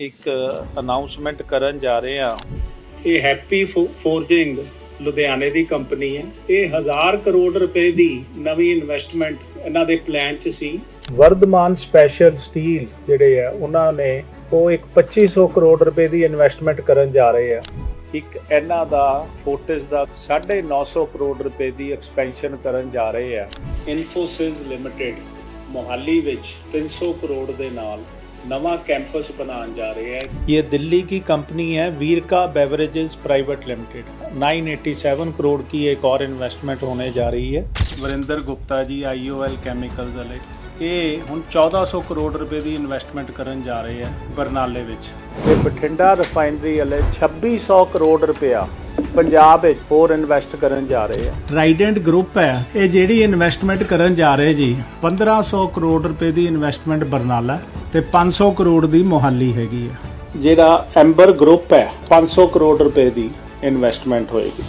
ਇੱਕ ਅਨਾਉਂਸਮੈਂਟ ਕਰਨ ਜਾ ਰਹੇ ਹਾਂ। ਇਹ ਹੈਪੀ ਫੋਰਜਿੰਗ ਲੁਧਿਆਣੇ ਦੀ ਕੰਪਨੀ ਹੈ। ਇਹ 1000 ਕਰੋੜ ਰੁਪਏ ਦੀ ਨਵੀਂ ਇਨਵੈਸਟਮੈਂਟ ਇਹਨਾਂ ਦੇ ਪਲਾਨ 'ਚ ਸੀ। ਵਰਧਮਾਨ ਸਪੈਸ਼ਲ ਸਟੀਲ ਜਿਹੜੇ ਆ ਉਹਨਾਂ ਨੇ ਉਹ ਇੱਕ 2500 ਕਰੋੜ ਰੁਪਏ ਦੀ ਇਨਵੈਸਟਮੈਂਟ ਕਰਨ ਜਾ ਰਹੇ ਆ। ਇੱਕ ਇਹਨਾਂ ਦਾ ਫੋਰਟਿਸ ਦਾ 950 ਕਰੋੜ ਰੁਪਏ ਦੀ ਐਕਸਪੈਂਸ਼ਨ ਕਰਨ ਜਾ ਰਹੇ ਆ। ਇਨਫੋਸਿਸ ਲਿਮਟਿਡ ਮੋਹਾਲੀ ਵਿੱਚ 300 ਕਰੋੜ ਦੇ ਨਾਲ ਨਵਾਂ ਕੈਂਪਸ ਬਣਾਉਣ ਜਾ ਰਹੇ ਹੈ ये दिल्ली की कंपनी है Verka beverages private limited 987 crore की एक और इन्वेस्टमेंट होने जा रही है ਵਰਿੰਦਰ ਗੁਪਤਾ ਜੀ ਆਈਓਐਲ ਕੈਮੀਕਲਸ ਵਾਲੇ ਇਹ ਹੁਣ 1400 ਕਰੋੜ ਰੁਪਏ ਦੀ ਇਨਵੈਸਟਮੈਂਟ ਕਰਨ ਜਾ ਰਹੇ ਆ ਬਰਨਾਲੇ ਵਿੱਚ ਤੇ ਬਠਿੰਡਾ ਰਿਫਾਈਨਰੀ ਵਾਲੇ 2600 ਕਰੋੜ ਰੁਪਇਆ ਪੰਜਾਬ ਵਿੱਚ ਹੋਰ ਇਨਵੈਸਟ ਕਰਨ ਜਾ ਰਹੇ ਆ ਟਰਾਈਡੈਂਟ ਗਰੁੱਪ ਹੈ ਇਹ ਜਿਹੜੀ ਇਨਵੈਸਟਮੈਂਟ ਕਰਨ ਜਾ ਰਹੇ ਜੀ 1500 ਕਰੋੜ ਰੁਪਏ ਦੀ ਇਨਵੈਸਟਮੈਂਟ ਬਰਨਾਲਾ ਤੇ 500 ਕਰੋੜ ਦੀ ਮੋਹਾਲੀ ਹੈਗੀ ਆ। ਜਿਹੜਾ ਐਂਬਰ ਗਰੁੱਪ ਹੈ 500 ਕਰੋੜ ਰੁਪਏ ਦੀ ਇਨਵੈਸਟਮੈਂਟ ਹੋਏਗੀ।